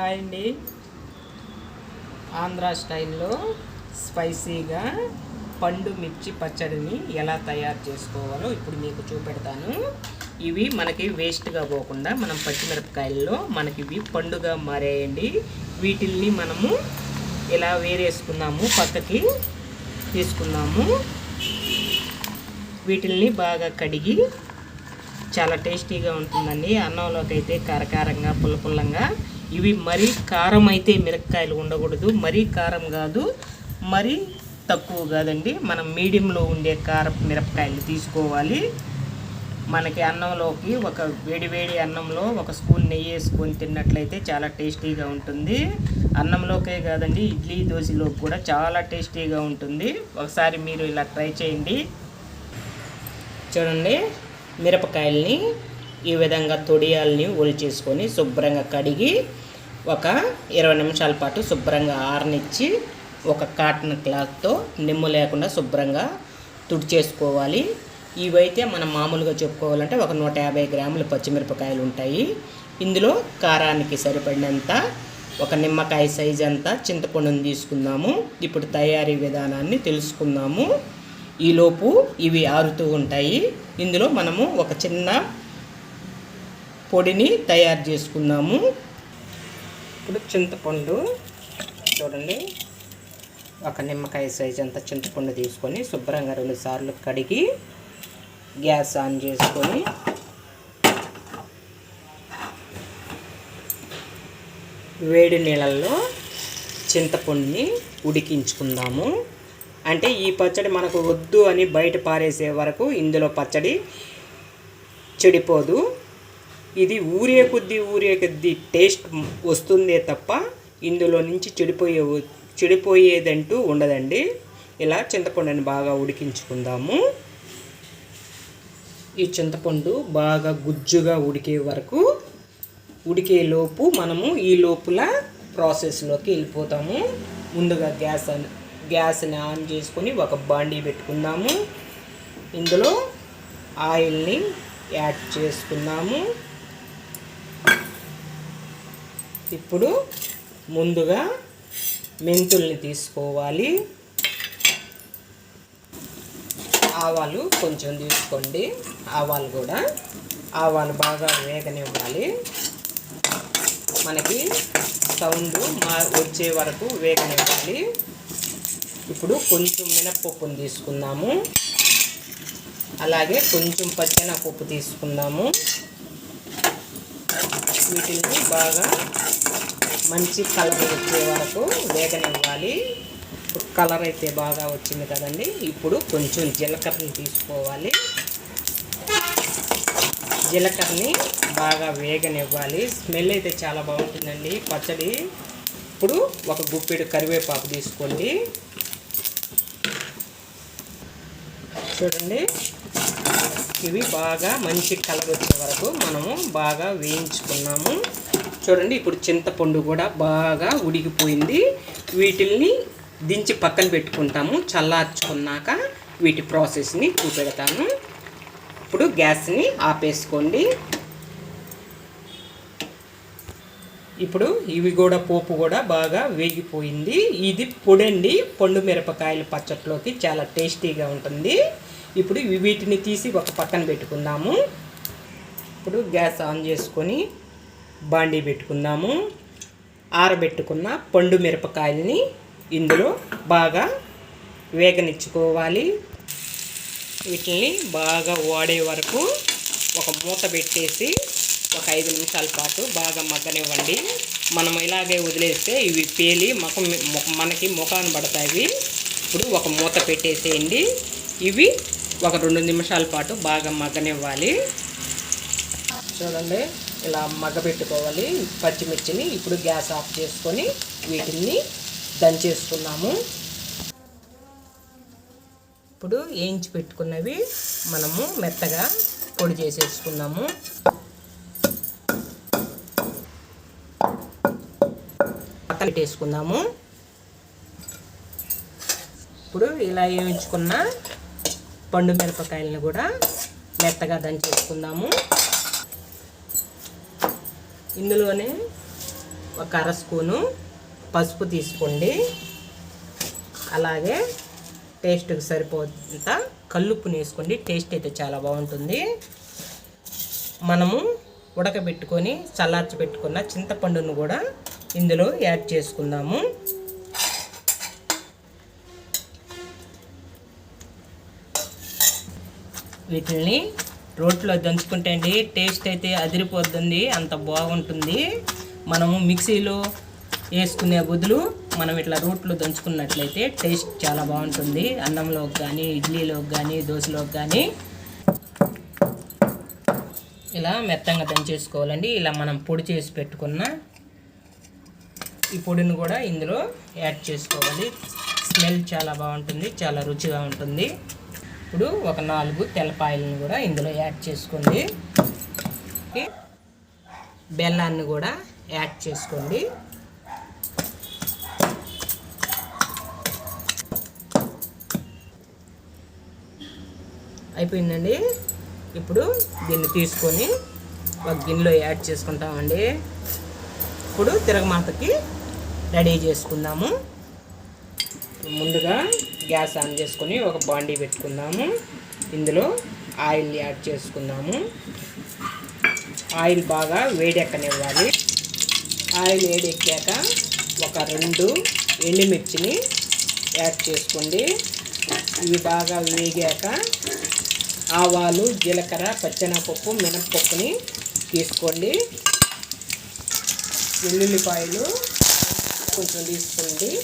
Hi అండి. ఆంధ్ర స్టైల్లో స్పైసీగా పండు మిర్చి పచ్చడిని ఎలా తయారు చేసుకోవాలో ఇప్పుడు మీకు చూపెడతాను. ఇవి మనకి వేస్ట్గా పోకుండా మనం పచ్చిమిరపకాయల్లో మనకి ఇవి పండుగా మారేయండి. వీటిల్ని మనము ఇలా వేరేసుకున్నాము పక్కకి తీసుకున్నాము. వీటిల్ని బాగా కడిగి చాలా టేస్టీగా ఉంటుందండి. అన్నంలోకి అయితే కారకారంగా పుల్ల పుల్లంగా ఇవి మరీ కారం అయితే మిరపకాయలు ఉండకూడదు మరీ కారం కాదు మరీ తక్కువ కాదండి. మనం మీడియంలో ఉండే కారం మిరపకాయలు తీసుకోవాలి. మనకి అన్నంలోకి ఒక వేడి వేడి అన్నంలో ఒక స్పూన్ నెయ్యి వేసుకొని తిన్నట్లయితే చాలా టేస్టీగా ఉంటుంది. అన్నంలోకే కాదండి ఇడ్లీ దోశలోకి కూడా చాలా టేస్టీగా ఉంటుంది. ఒకసారి మీరు ఇలా ట్రై చేయండి. చూడండి మిరపకాయల్ని ఈ విధంగా తొడియాల్ని ఒలిచేసుకొని శుభ్రంగా కడిగి ఒక ఇరవై నిమిషాల పాటు శుభ్రంగా ఆరనిచ్చి ఒక కాటన్ క్లాత్తో నిమ్ము లేకుండా శుభ్రంగా తుడిచేసుకోవాలి. ఇవైతే మనం మామూలుగా చెప్పుకోవాలంటే ఒక నూట యాభై గ్రాములు పచ్చిమిరపకాయలు ఉంటాయి. ఇందులో కారానికి సరిపడినంత ఒక నిమ్మకాయ సైజ్ అంతా చింతపండుని తీసుకుందాము. ఇప్పుడు తయారీ విధానాన్ని తెలుసుకుందాము. ఈలోపు ఇవి ఆరుతూ ఉంటాయి. ఇందులో మనము ఒక చిన్న పొడిని తయారు చేసుకుందాము. ఇప్పుడు చింతపండు చూడండి. ఒక నిమ్మకాయ సైజ్ అంత చింతపండు తీసుకొని శుభ్రంగా రెండు సార్లు కడిగి గ్యాస్ ఆన్ చేసుకొని వేడి నీళ్ళల్లో చింతపండుని ఉడికించుకుందాము. అంటే ఈ పచ్చడి మనకు వద్దు అని బయట పారేసే వరకు ఇందులో పచ్చడి చెడిపోదు. ఇది ఊరే కొద్దీ ఊరే కొద్దీ టేస్ట్ వస్తుందే తప్ప ఇందులో నుంచి చెడిపోయే చెడిపోయేదంటూ ఉండదండి. ఇలా చింతపండుని బాగా ఉడికించుకుందాము. ఈ చింతపండు బాగా గుజ్జుగా ఉడికే వరకు ఉడికే లోపు మనము ఈ లోపల ప్రాసెస్లోకి వెళ్ళిపోతాము. ముందుగా గ్యాస్ గ్యాస్ని ఆన్ చేసుకొని ఒక బాండీ పెట్టుకుందాము. ఇందులో ఆయిల్ని యాడ్ చేసుకున్నాము ఇప్పుడు ముందుగా మెంతుల్ని తీసుకోవాలి. ఆవాలు కొంచెం తీసుకోండి. ఆవాలు కూడా ఆవాలు బాగా వేగనివ్వాలి మనకి సౌండ్ మా వచ్చే వరకు వేగనివ్వాలి ఇప్పుడు కొంచెం మినప్పప్పుని తీసుకుందాము. అలాగే కొంచెం పచ్చెనపప్పు తీసుకుందాము. వీటిని బాగా మంచి కలర్ వచ్చే వరకు వేగనివ్వాలి. కలర్ అయితే బాగా వచ్చింది కదండి. ఇప్పుడు కొంచెం జీలకర్రని తీసుకోవాలి. జీలకర్రని బాగా వేగనివ్వాలి. స్మెల్ అయితే చాలా బాగుంటుందండి. పచ్చడి. ఇప్పుడు ఒక గుప్పెడు కరివేపాకు తీసుకోండి. చూడండి. ఇవి బాగా మంచి కలర్ వచ్చే వరకు మనము బాగా వేయించుకున్నాము. చూడండి ఇప్పుడు చింతపండు కూడా బాగా ఉడికిపోయింది. వీటిల్ని దించి పక్కన పెట్టుకుంటాము. చల్లార్చుకున్నాక వీటి ప్రాసెస్ని చూపెడతాను. ఇప్పుడు గ్యాస్ని ఆపేసుకోండి. ఇప్పుడు ఇవి కూడా పోపు కూడా బాగా వేగిపోయింది. ఇది పొడండి. పండు మిరపకాయల పచ్చట్లోకి చాలా టేస్టీగా ఉంటుంది. ఇప్పుడు వీటిని తీసి ఒక పక్కన పెట్టుకుందాము. ఇప్పుడు గ్యాస్ ఆన్ చేసుకొని బాండీ పెట్టుకుందాము ఆరబెట్టుకున్న పండు మిరపకాయలని ఇందులో బాగా వేగనిచ్చుకోవాలి. వీటిని బాగా వాడే వరకు ఒక మూత పెట్టేసి ఒక ఐదు నిమిషాల పాటు బాగా మగ్గనివ్వండి. మనం ఇలాగే వదిలేస్తే ఇవి పేలి ముఖం మనకి ముఖాన్ని పడతాయి. ఇప్పుడు ఒక మూత పెట్టేసేయండి. ఇవి ఒక రెండు నిమిషాల పాటు బాగా మగ్గనివ్వాలి. చూడండి. ఇలా మగ్గబెట్టుకోవాలి. పచ్చిమిర్చిని ఇప్పుడు గ్యాస్ ఆఫ్ చేసుకొని వీటిని దంచేసుకున్నాము ఇప్పుడు వేయించి పెట్టుకున్నవి మనము మెత్తగా పొడి చేసేసుకున్నాము పక్కన పెట్టేసుకుందాము. ఇప్పుడు ఇలా వేయించుకున్న పండు మిరపకాయలను కూడా మెత్తగా దంచేసుకుందాము. ఇందులోనే ఒక అర స్పూను పసుపు తీసుకోండి. అలాగే టేస్ట్కి సరిపోత కల్లుప్పుని వేసుకోండి. టేస్ట్ అయితే చాలా బాగుంటుంది. మనము ఉడకబెట్టుకొని చల్లార్చి పెట్టుకున్న చింతపండును కూడా ఇందులో యాడ్ చేసుకుందాము. వీటిని రోట్లో దంచుకుంటే అండి టేస్ట్ అయితే అదిరిపోతుంది అంత బాగుంటుంది. మనము మిక్సీలో వేసుకునే బదులు మనం ఇట్లా రోట్లో దంచుకున్నట్లయితే టేస్ట్ చాలా బాగుంటుంది. అన్నంలోకి కానీ ఇడ్లీలోకి కానీ దోశలోకి కానీ. ఇలా మెత్తంగా దంచేసుకోవాలండి. ఇలా మనం పొడి చేసి పెట్టుకున్న ఈ పొడిని కూడా ఇందులో యాడ్ చేసుకోవాలి. స్మెల్ చాలా బాగుంటుంది చాలా రుచిగా ఉంటుంది. ఇప్పుడు ఒక నాలుగు తెల్లపాయలను కూడా ఇందులో యాడ్ చేసుకోండి. బెల్లాన్ని కూడా యాడ్ చేసుకోండి. అయిపోయిందండి. ఇప్పుడు దీన్ని తీసుకొని ఒక గిన్నెలో యాడ్ చేసుకుంటామండి. ఇప్పుడు తిరగమాతకి రెడీ చేసుకుందాము. ముందుగా గ్యాస్ ఆన్ చేసుకొని ఒక బాండీ పెట్టుకుందాము. ఇందులో ఆయిల్ యాడ్ చేసుకుందాము. ఆయిల్ బాగా వేడెక్కనివ్వాలి. ఆయిల్ వేడెక్కాక ఒక రెండు ఎండుమిర్చిని యాడ్ చేసుకోండి. ఇవి బాగా వేగాక ఆవాలు జీలకర్ర పచ్చెనపప్పు మినప్పప్పుని తీసుకోండి. వెల్లుల్లిపాయలు కొంచెం తీసుకోండి.